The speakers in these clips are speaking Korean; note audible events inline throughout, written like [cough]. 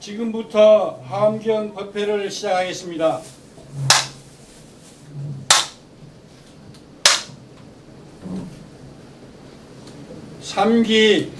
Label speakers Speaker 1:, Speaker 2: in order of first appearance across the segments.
Speaker 1: 지금부터 하암경 법회를 시작하겠습니다. 삼기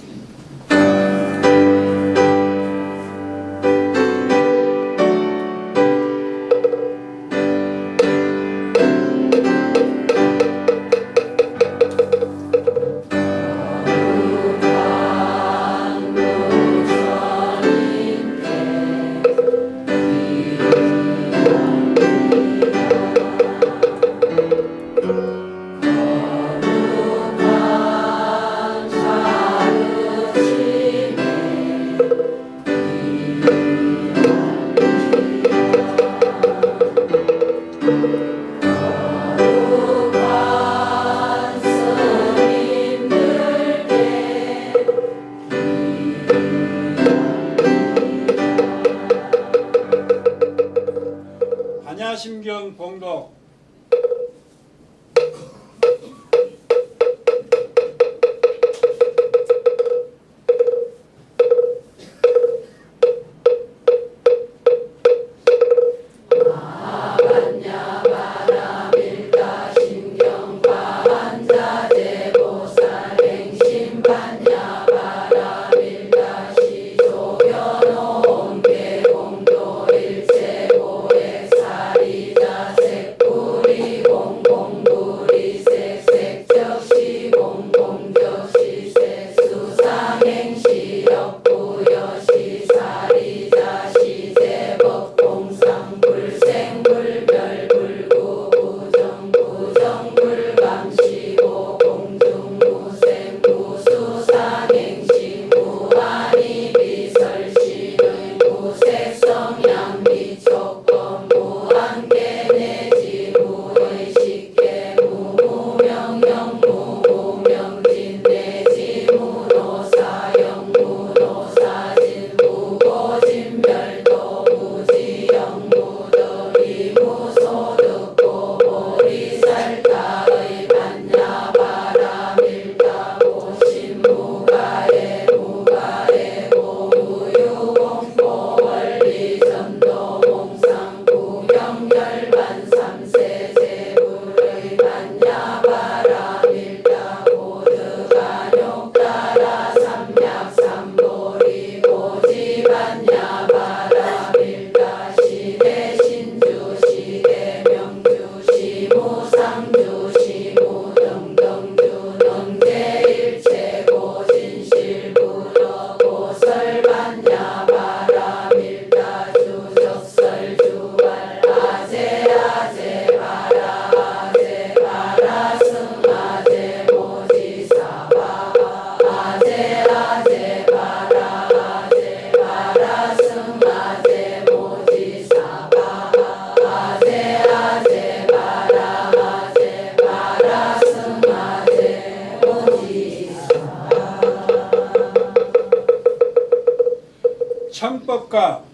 Speaker 1: 청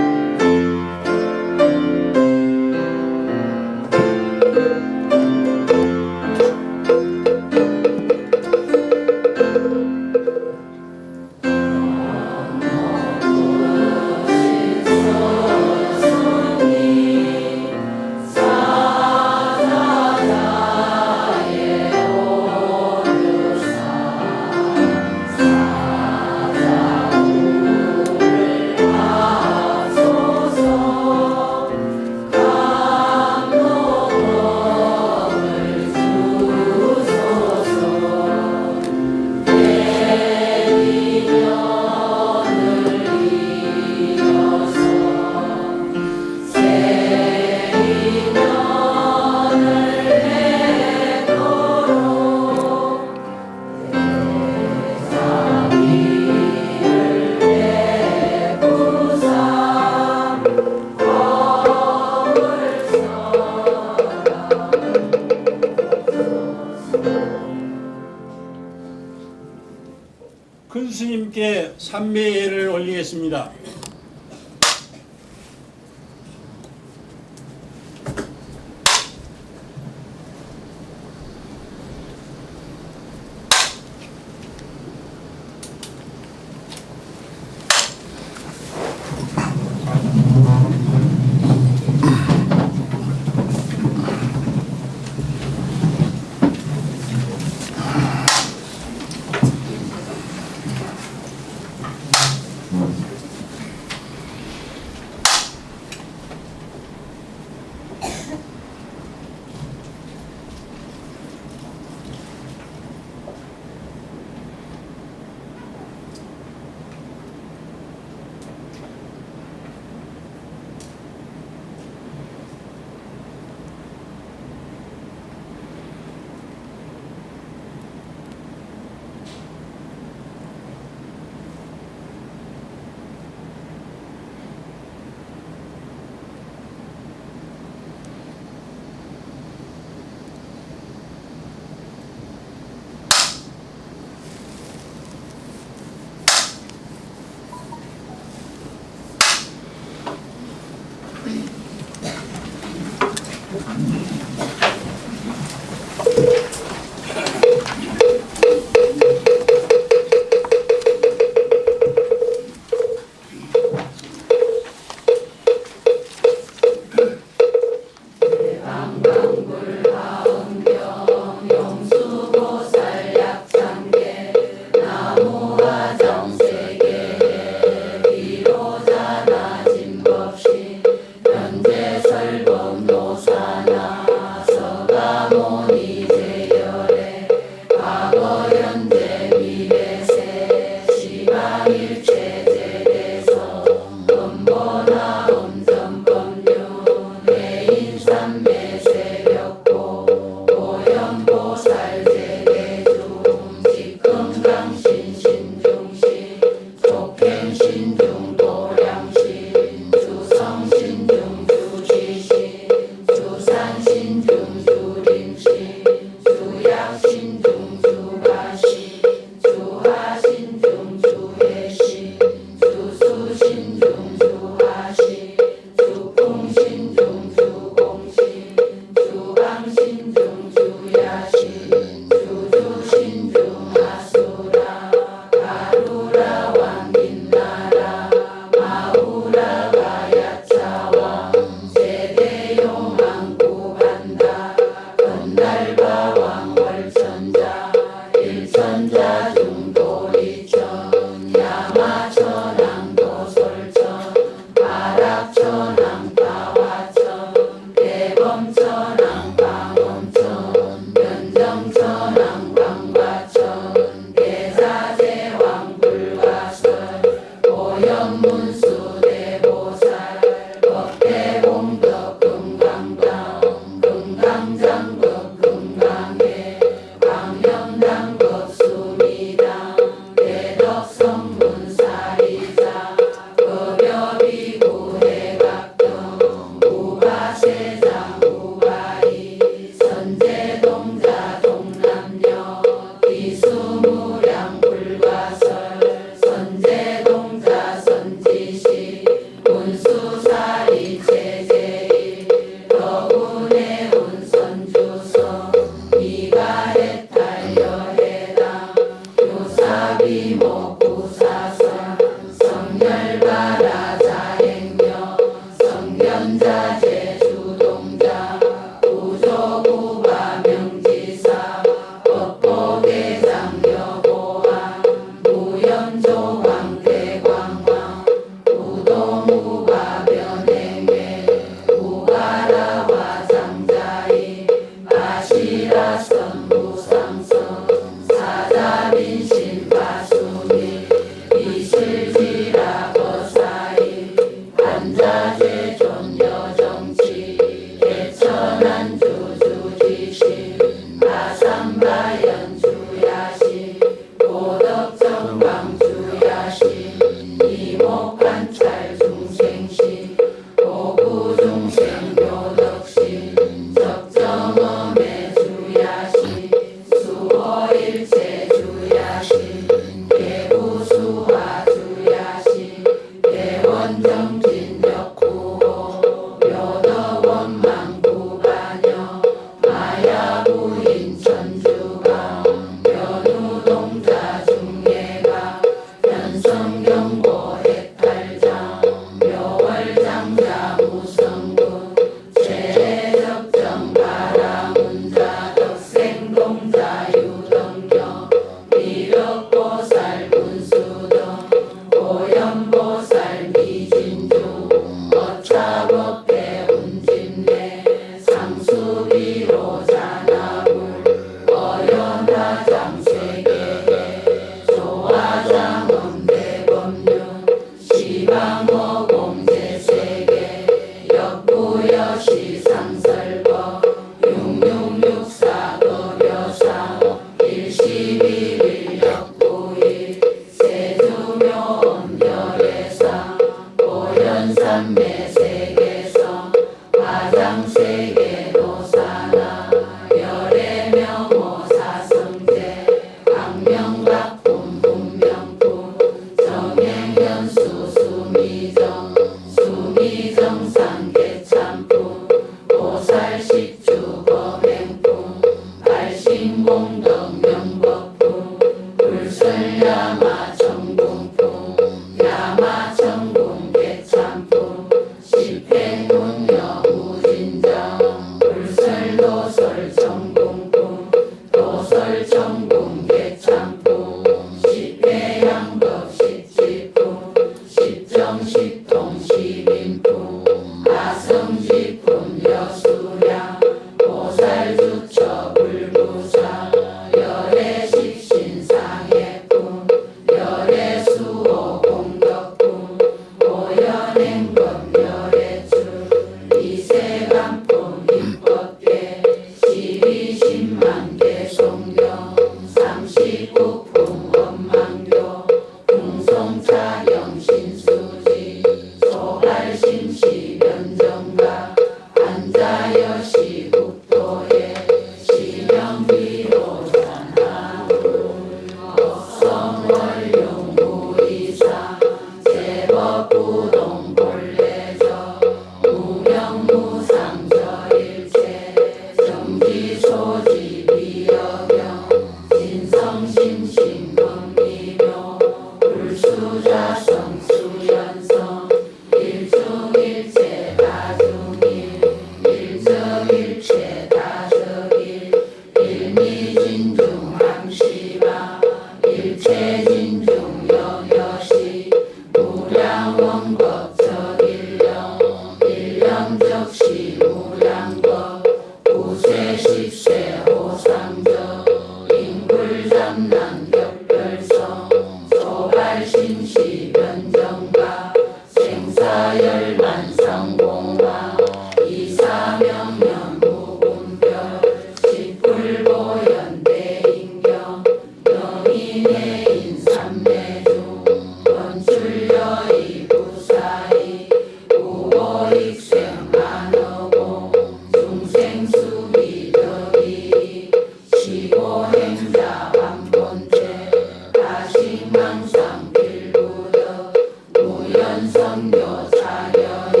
Speaker 2: 무연성교 사려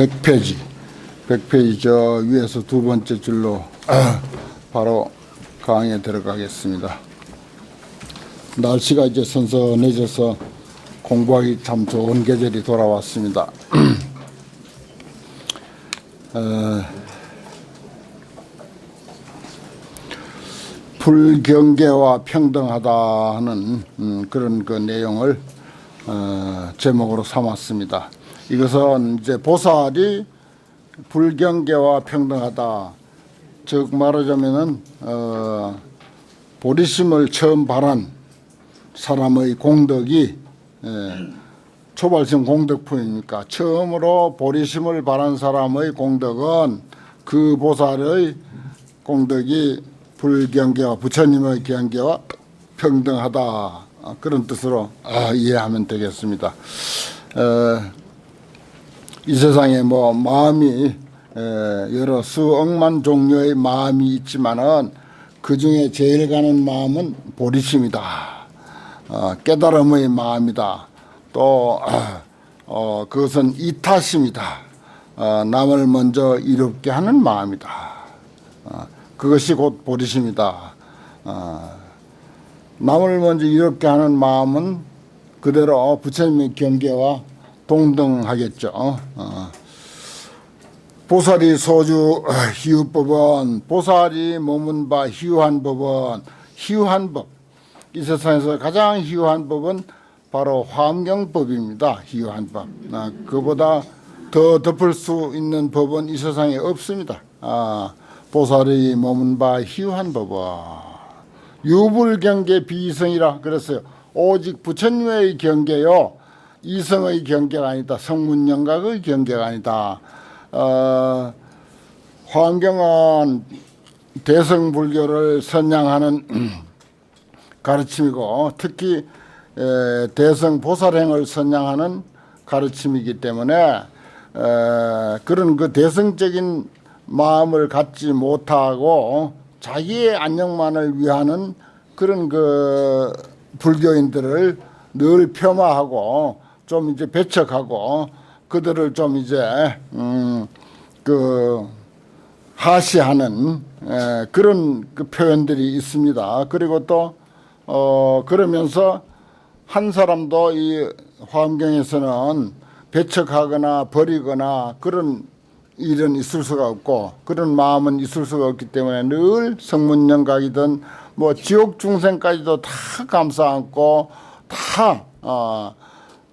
Speaker 3: 100페이지 100페이지 저 위에서 두 번째 줄로 [clears throat] 바로 강의에 들어가겠습니다. 날씨가 이제 선선해져서 공부하기 참 좋은 계절이 돌아왔습니다. [clears throat] 어, 불경계와 평등하다 하는 음, 그런 그 내용을 어, 제목으로 삼았습니다. 이것은 이제 보살이 불경계와 평등하다. 즉 말하자면은 어, 보리심을 처음 발한 사람의 공덕이 예, 초발심 공덕품이니까 처음으로 보리심을 발한 사람의 공덕은 그 보살의 공덕이 불경계와 부처님의 경계와 평등하다 아, 그런 뜻으로 아, 이해하면 되겠습니다. 어, 이 세상에 뭐 마음이 에, 여러 수억만 종류의 마음이 있지만은 그 중에 제일 가는 마음은 보리심이다. 어, 깨달음의 마음이다. 또 아, 어, 그것은 이타심이다. 어, 남을 먼저 이롭게 하는 마음이다. 어, 그것이 곧 보리심이다. 어, 남을 먼저 이롭게 하는 마음은 그대로 부처님의 경계와 동등하겠죠. 어. 보살이 소주 희유법은 보살이 머문 바 희유한 법은 희유한 법. 이 세상에서 가장 희유한 법은 바로 화엄경법입니다. 희유한 법. 아, 그보다 더 덮을 수 있는 법은 이 세상에 없습니다. 아, 보살이 머문 바 희유한 법은 유불경계 비이성이라 그랬어요. 오직 부처님의 경계요. 이성의 경계가 아니다. 성문영각의 경계가 아니다. 어, 화엄경은 대성불교를 선양하는 [clears throat] 가르침이고 특히 에, 대성 보살행을 선양하는 가르침이기 때문에 에, 그런 그 대성적인 마음을 갖지 못하고 자기의 안녕만을 위하는 그런 그 불교인들을 늘 폄하하고 좀 이제 배척하고 그들을 좀 이제 음 그 하시하는 에, 그런 그 표현들이 있습니다. 그리고 또 어, 그러면서 한 사람도 이 화엄경에서는 배척하거나 버리거나 그런 일은 있을 수가 없고 그런 마음은 있을 수가 없기 때문에 늘 성문영각이든 뭐 지옥 중생까지도 다 감싸 안고 다 어,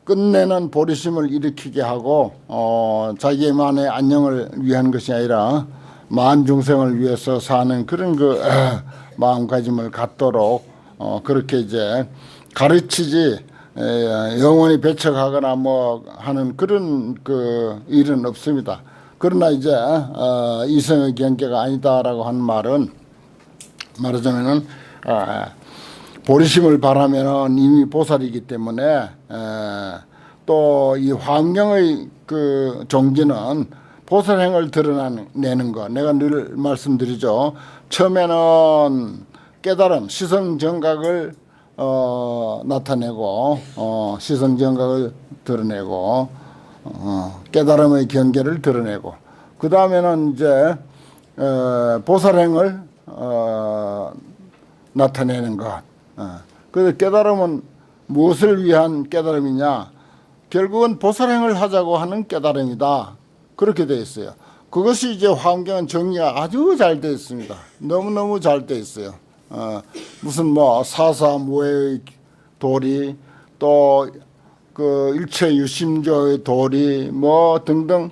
Speaker 3: 끝내는 보리심을 일으키게 하고 어, 자기만의 안녕을 위한 것이 아니라 만 중생을 위해서 사는 그런 그 에, 마음가짐을 갖도록 어, 그렇게 이제 가르치지 에, 영원히 배척하거나 뭐 하는 그런 그 일은 없습니다. 그러나 이제 어, 이성의 경계가 아니다라고 하는 말은 말하자면은 아, 보리심을 바라면은 이미 보살이기 때문에 또 이 환경의 그 종지는 보살행을 드러내는 거 내가 늘 말씀드리죠. 처음에는 깨달음 시성 정각을 어, 나타내고 어, 시성 정각을 드러내고 어, 깨달음의 경계를 드러내고 그 다음에는 이제 어, 보살행을 어, 나타내는 것. 어. 그래서 깨달음은 무엇을 위한 깨달음이냐? 결국은 보살행을 하자고 하는 깨달음이다. 그렇게 되어 있어요. 그것이 이제 환경은 정리가 아주 잘 되어 있습니다. 너무너무 잘 되어 있어요. 어, 무슨 뭐 사사 무의 도리 또 그 일체 유심조의 도리 뭐 등등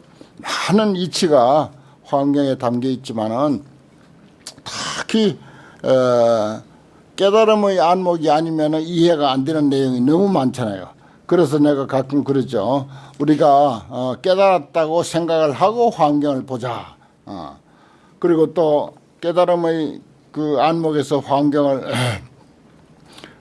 Speaker 3: 많은 이치가 환경에 담겨 있지만은 특히 어, 깨달음의 안목이 아니면 이해가 안 되는 내용이 너무 많잖아요. 그래서 내가 가끔 그러죠. 우리가 어, 깨달았다고 생각을 하고 환경을 보자. 어. 그리고 또 깨달음의 그 안목에서 환경을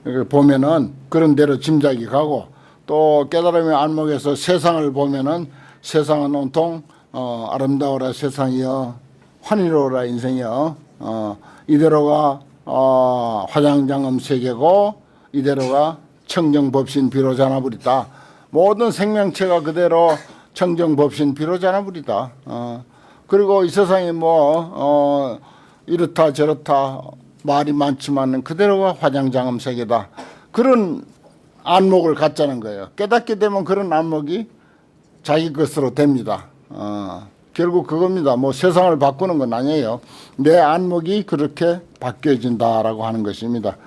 Speaker 3: [laughs] 보면은 그런 대로 짐작이 가고 또 깨달음의 안목에서 세상을 보면은 세상은 온통 어, 아름다워라 세상이여 환희로워라 인생이여 어, 이대로가 어, 화장장엄 세계고 이대로가 청정법신 비로자나불이다. 모든 생명체가 그대로 청정법신 비로자나불이다. 어, 그리고 이 세상이 뭐 어, 이렇다 저렇다 말이 많지만 그대로가 화장장엄 세계다. 그런 안목을 갖자는 거예요. 깨닫게 되면 그런 안목이 자기 것으로 됩니다. 어, 결국 그겁니다. 뭐 세상을 바꾸는 건 아니에요. 내 안목이 그렇게 바뀌어진다라고 하는 것입니다.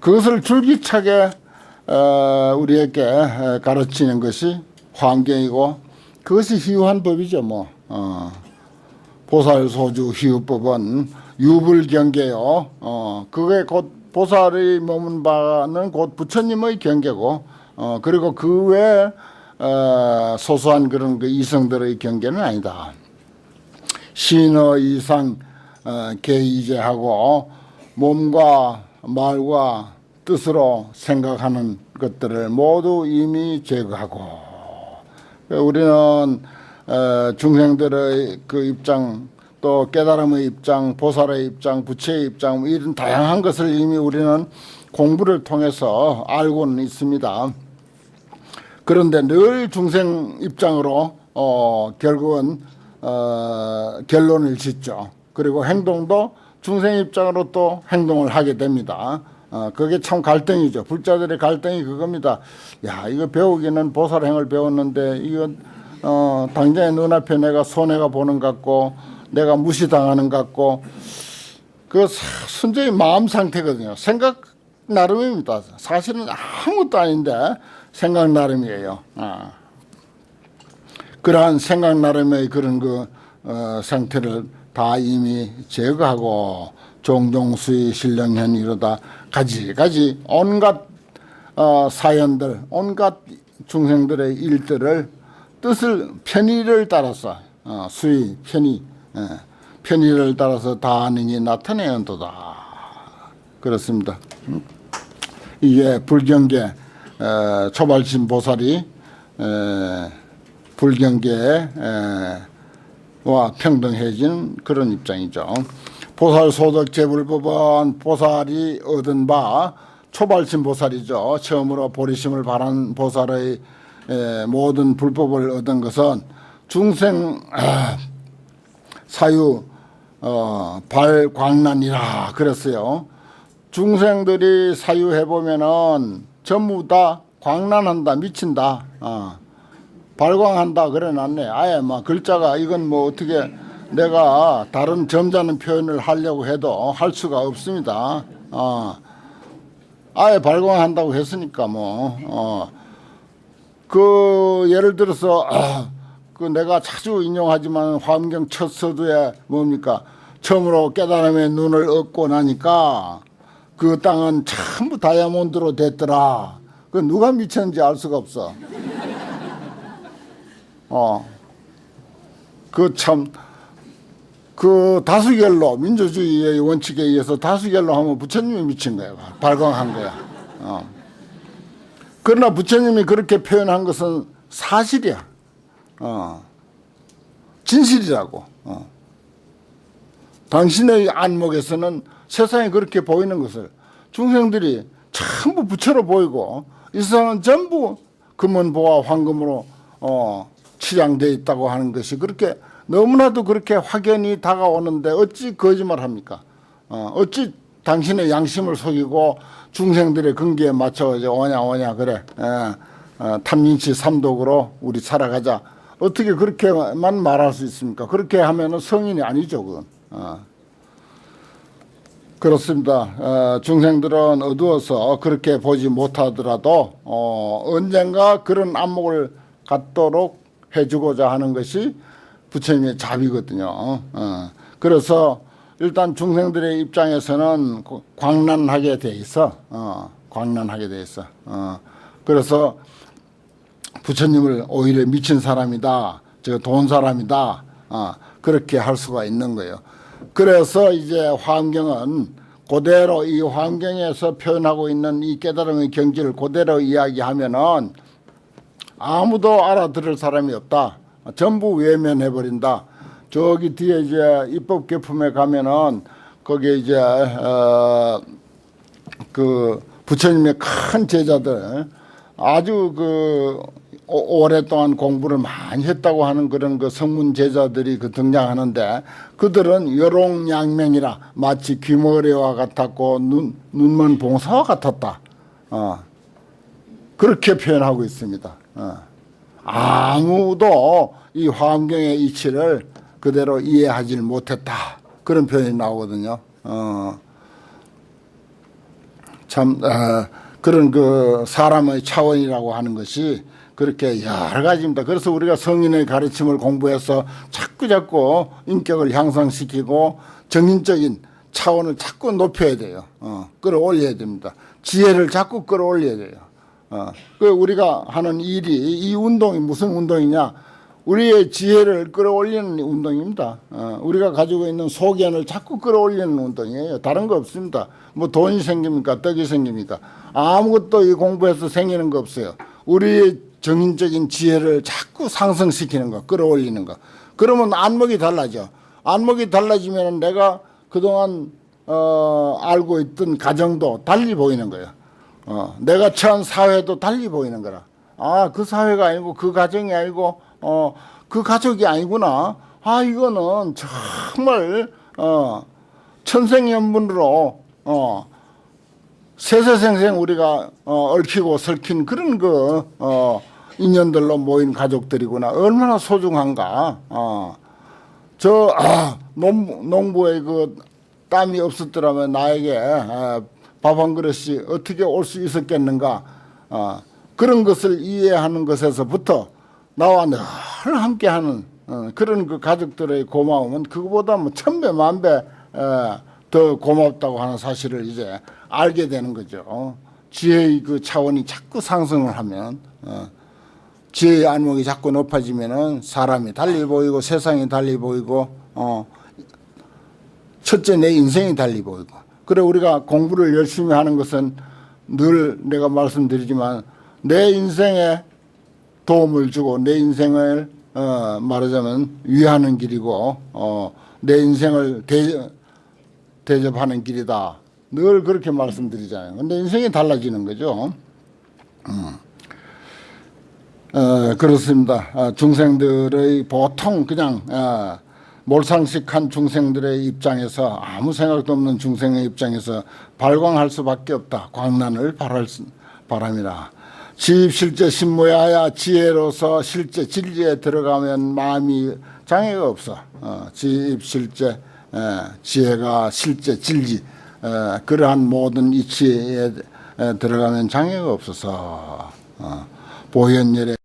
Speaker 3: 그것을 줄기차게 어, 우리에게 에, 가르치는 것이 환경이고 그것이 희유한 법이죠. 뭐 어, 보살 소주 희유법은 유불경계요. 어, 그게 곧 보살이 머문 바는 곧 부처님의 경계고 어, 그리고 그 외에 어, 소소한 그런 그 이성들의 경계는 아니다. 신어 이상 어, 개이제하고 몸과 말과 뜻으로 생각하는 것들을 모두 이미 제거하고 우리는 어, 중생들의 그 입장 또 깨달음의 입장, 보살의 입장, 부처의 입장 이런 다양한 것을 이미 우리는 공부를 통해서 알고는 있습니다. 그런데 늘 중생 입장으로 어, 결국은 어, 결론을 짓죠. 그리고 행동도 중생 입장으로 또 행동을 하게 됩니다. 어, 그게 참 갈등이죠. 불자들의 갈등이 그겁니다. 야, 이거 배우기는 보살행을 배웠는데 이거 어, 당장에 눈앞에 내가 손해가 보는 것 같고 내가 무시당하는 것 같고 그 사- 순전히 마음 상태거든요. 생각 나름입니다. 사실은 아무것도 아닌데 생각 나름이에요. 아. 그러한 생각 나름의 그런 그 어, 상태를 다 이미 제거하고 종종수의 신령현 이러다 가지가지 온갖 어, 사연들, 온갖 중생들의 일들을 뜻을 편의를 따라서 어, 수의 편의 예, 편의를 따라서 다 아는이 나타내는도다 그렇습니다. 음. 이게 불경계 에, 초발신 보살이 에, 불경계와 평등해진 그런 입장이죠. 보살 소득 제불법은 보살이 얻은 바 초발신 보살이죠. 처음으로 보리심을 바란 보살의 에, 모든 불법을 얻은 것은 중생 아, 사유 어, 발광란이라 그랬어요. 중생들이 사유해 보면은 전부 다 광란한다 미친다 어. 발광한다 그래 놨네 아예 막 글자가 이건 뭐 어떻게 내가 다른 점잖은 표현을 하려고 해도 할 수가 없습니다 어. 아예 발광한다고 했으니까 뭐 어. 그 예를 들어서 아, 그 내가 자주 인용하지만 화엄경 첫 서두에 뭡니까 처음으로 깨달음의 눈을 얻고 나니까 그 땅은 전부 다이아몬드로 됐더라. 그 누가 미쳤는지 알 수가 없어. 어. 그 참, 그 다수결로, 민주주의의 원칙에 의해서 다수결로 하면 부처님이 미친 거야. 발광한 거야. 어. 그러나 부처님이 그렇게 표현한 것은 사실이야. 어. 진실이라고. 어. 당신의 안목에서는 세상에 그렇게 보이는 것을 중생들이 전부 부처로 보이고 이 세상은 전부 금은보와 황금으로 어, 치장되어 있다고 하는 것이 그렇게 너무나도 그렇게 확연히 다가오는데 어찌 거짓말합니까? 어, 어찌 당신의 양심을 속이고 중생들의 근기에 맞춰 이제 오냐 오냐 그래 에, 어, 탐진치 삼독으로 우리 살아가자 어떻게 그렇게만 말할 수 있습니까? 그렇게 하면은 성인이 아니죠 그건. 어. 그렇습니다. 어, 중생들은 어두워서 그렇게 보지 못하더라도 어, 언젠가 그런 안목을 갖도록 해주고자 하는 것이 부처님의 자비거든요. 어, 그래서 일단 중생들의 입장에서는 고- 광란하게 돼 있어. 어, 광란하게 돼 있어. 어, 그래서 부처님을 오히려 미친 사람이다, 저돈 사람이다, 어, 그렇게 할 수가 있는 거예요. 그래서 이제 환경은 그대로 이 환경에서 표현하고 있는 이 깨달음의 경지를 그대로 이야기하면은 아무도 알아들을 사람이 없다. 전부 외면해 버린다. 저기 뒤에 이제 입법 개품에 가면은 거기에 이제 어, 그 부처님의 큰 제자들 아주 그 오- 오랫동안 공부를 많이 했다고 하는 그런 그 성문 제자들이 그 등장하는데 그들은 여롱양맹이라 마치 귀머리와 같았고 눈 눈먼 봉사와 같았다. 어. 그렇게 표현하고 있습니다. 어. 아무도 이 환경의 이치를 그대로 이해하지 못했다. 그런 표현이 나오거든요. 어. 참 어, 그런 그 사람의 차원이라고 하는 것이 그렇게 여러 가지입니다. 그래서 우리가 성인의 가르침을 공부해서 자꾸 자꾸 인격을 향상시키고 정인적인 차원을 자꾸 높여야 돼요. 어, 끌어올려야 됩니다. 지혜를 자꾸 끌어올려야 돼요. 어, 그 우리가 하는 일이 이 운동이 무슨 운동이냐? 우리의 지혜를 끌어올리는 운동입니다. 어, 우리가 가지고 있는 소견을 자꾸 끌어올리는 운동이에요. 다른 거 없습니다. 뭐 돈이 생깁니까? 떡이 생깁니까? 아무것도 이 공부해서 생기는 거 없어요. 우리의 정인적인 지혜를 자꾸 상승시키는 거, 끌어올리는 거. 그러면 안목이 달라져. 안목이 달라지면 내가 그동안 어, 알고 있던 가정도 달리 보이는 거예요. 어, 내가 처한 사회도 달리 보이는 거라. 아, 그 사회가 아니고 그 가정이 아니고 어, 그 가족이 아니구나. 아, 이거는 정말 어, 천생연분으로 어, 세세생생 우리가 어, 얽히고 설킨 그런 그 어, 인연들로 모인 가족들이구나. 얼마나 소중한가. 어. 저 아, 농부, 농부의 그 땀이 없었더라면 나에게 아, 밥 한 그릇이 어떻게 올 수 있었겠는가 아, 그런 것을 이해하는 것에서부터 나와 늘 함께하는 어, 그런 그 가족들의 고마움은 그거보다 뭐 천배 만배 더 고맙다고 하는 사실을 이제 알게 되는 거죠. 어, 지혜의 그 차원이 자꾸 상승을 하면 어, 지혜의 안목이 자꾸 높아지면은 사람이 달리 보이고 세상이 달리 보이고 어 첫째 내 인생이 달리 보이고 그래 우리가 공부를 열심히 하는 것은 늘 내가 말씀드리지만 내 인생에 도움을 주고 내 인생을 어 말하자면 위하는 길이고 어 내 인생을 대, 대접하는 길이다. 늘 그렇게 말씀드리잖아요. 근데 인생이 달라지는 거죠. 어, 그렇습니다. 어, 중생들의 보통 그냥 어, 몰상식한 중생들의 입장에서 아무 생각도 없는 중생의 입장에서 발광할 수밖에 없다. 광란을 바랄 수, 바랍니다. 지입 실제 신무야야 지혜로서 실제 진리에 들어가면 마음이 장애가 없어. 어, 지입 실제 에, 지혜가 실제 진리 에, 그러한 모든 이치에 에, 들어가면 장애가 없어서 어, 보현열의